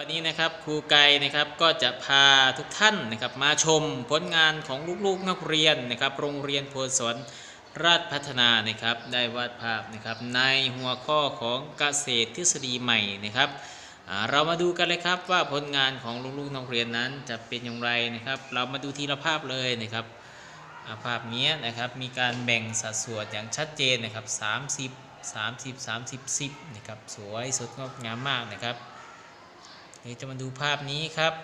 วันนี้นะครับครูไก่นะครับก็จะพาทุกท่านนะครับมาชมผลงานของลูกๆนักเรียนนะครับโรงเรียนโพสวนราชพัฒนานะครับได้วาดภาพนะครับในหัวข้อของเกษตรทฤษฎีใหม่นะครับเรามาดูกันเลยครับว่าผลงานของลูกๆนักเรียนนั้นจะเป็นอย่างไรนะครับ เรามาดูทีละภาพเลยนะครับาภาพนี้นะครับมีการแบ่งสัดส่วนอย่างชัดเจนนะครับ30 30 30 10นะครับสวยสดงดงามมากนะครับ เดี๋ยวจะมาดูภาพนี้ครับ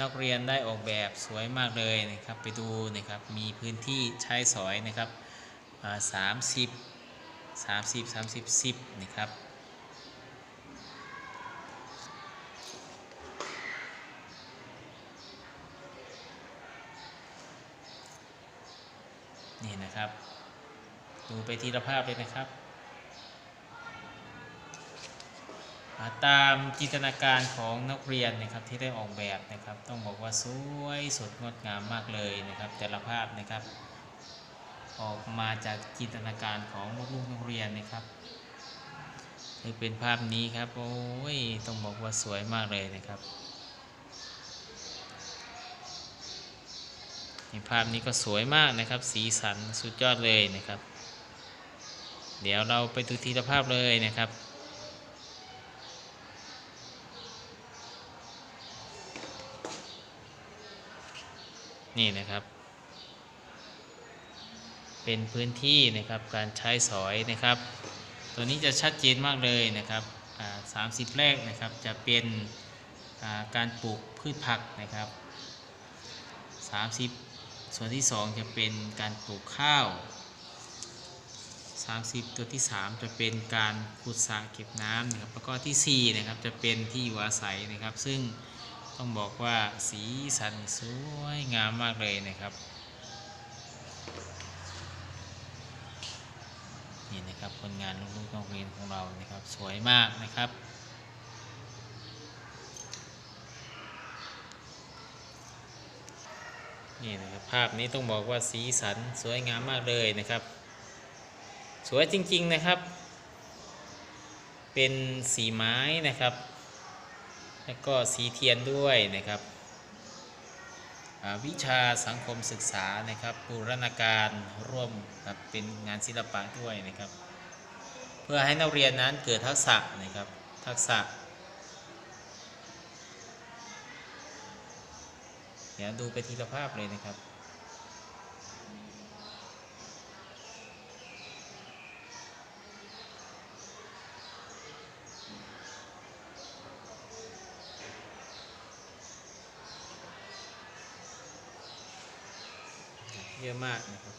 นักเรียนได้ออกแบบสวยมากเลยนะครับ ไปดูนะครับ มีพื้นที่ใช้สอยนะครับสามสิบสามสิบสามสิบสิบนะครับนี่นะครับ ดูไปทีละภาพเลยนะครับ อ่า ตามจินตนาการของนักเรียนนะครับที่ได้ออกแบบนะครับ ต้องบอกว่าสวยสดงดงามมากเลยนะครับ แต่ละภาพนะครับ ออกมาจากจินตนาการของลูกๆนักเรียนนะครับนี่เป็นภาพนี้ครับโอ้ยต้องบอกว่าสวยมากเลยนะครับนี่ภาพนี้ก็สวยมากนะครับ สีสันสุดยอดเลยนะครับ เดี๋ยวเราไปดูทีละภาพเลยนะครับ นี่นะครับ เป็นพื้นที่นะครับการใช้สอยนะครับ ตัวนี้จะชัดเจนมากเลยนะครับสามสิบแรกนะครับจะเป็นาการปลูกพืชผักนะครับ30ส่วนที่2จะเป็นการปลูกข้าว30ตัวที่3จะเป็นการขุดสระเก็บน้ำนะครับแล้วก็ที่4นะครับจะเป็นที่อยู่อาศัยนะครับ ซึ่ง ต้องบอกว่าสีสันสวยงามมากเลยนะครับ นี่นะครับผลงานลูกๆโรงเรียนของเรานะครับสวยมากนะครับนี่นะครับภาพนี้ต้องบอกว่าสีสันสวยงามมากเลยนะครับ สวยจริงๆนะครับ เป็นสีไม้นะครับ แล้วก็สีเทียนด้วยนะครับวิชาสังคมศึกษานะครับบูรณาการร่วมกับเป็นงานศิลปะด้วยนะครับ เพื่อให้นักเรียนนั้นเกิดทักษะนะครับทักษะเดี๋ยวดูไปทีละภาพเลยนะครับ เยอะมากนะครับ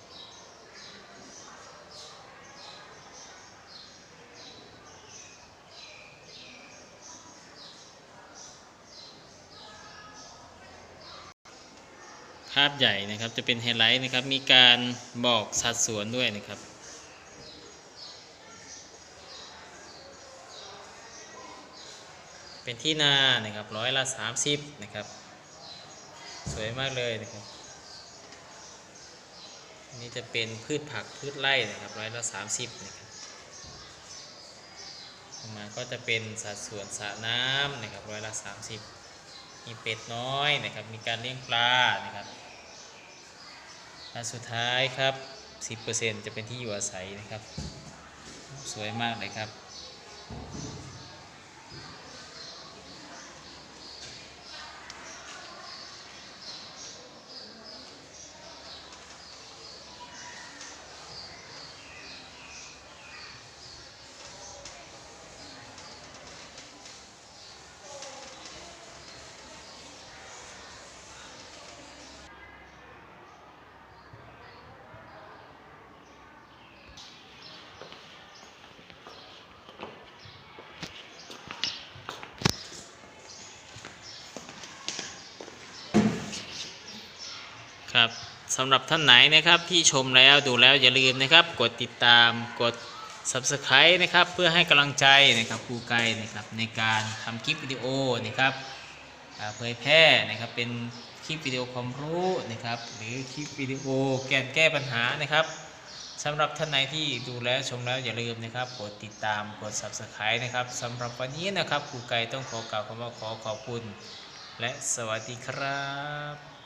ภาพใหญ่นะครับจะเป็นไฮไลท์นะครับ มีการบอกสัดส่วนด้วยนะครับเป็นที่นานะครับร้อยละ 30 นะครับ สวยมากเลยนะครับ นี่จะเป็นพืชผักพืชไร่นะครับร้อยละ30นะครับมาก็จะเป็นสัดส่วนสระน้ำนะครับร้อยละ30มีเป็ดน้อยนะครับ มีการเลี้ยงปลานะครับอันสุดท้ายครับ 10%จะเป็นที่อยู่อาศัยนะครับ สวยมากเลยครับ ครับสำหรับท่านไหนนะครับที่ชมแล้วดูแล้วอย่าลืมนะครับ กดติดตามกด Subscribe นะครับเพื่อให้กำลังใจนะครับครูไกนะครับในการทำคลิปวิดีโอนะครับเผยแพร่นะครับเป็นคลิปวิดีโอความรู้นะครับหรือคลิปวิดีโอแก้แก้ปัญหานะครับสำหรับท่านไหนที่ดูแล้วชมแล้วอย่าลืมนะครับกดติดตามกด subscribe นะครับสำหรับวันนี้นะครับครูไกต้องขอกล่าวคำว่าขอขอบคุณ และสวัสดีครับ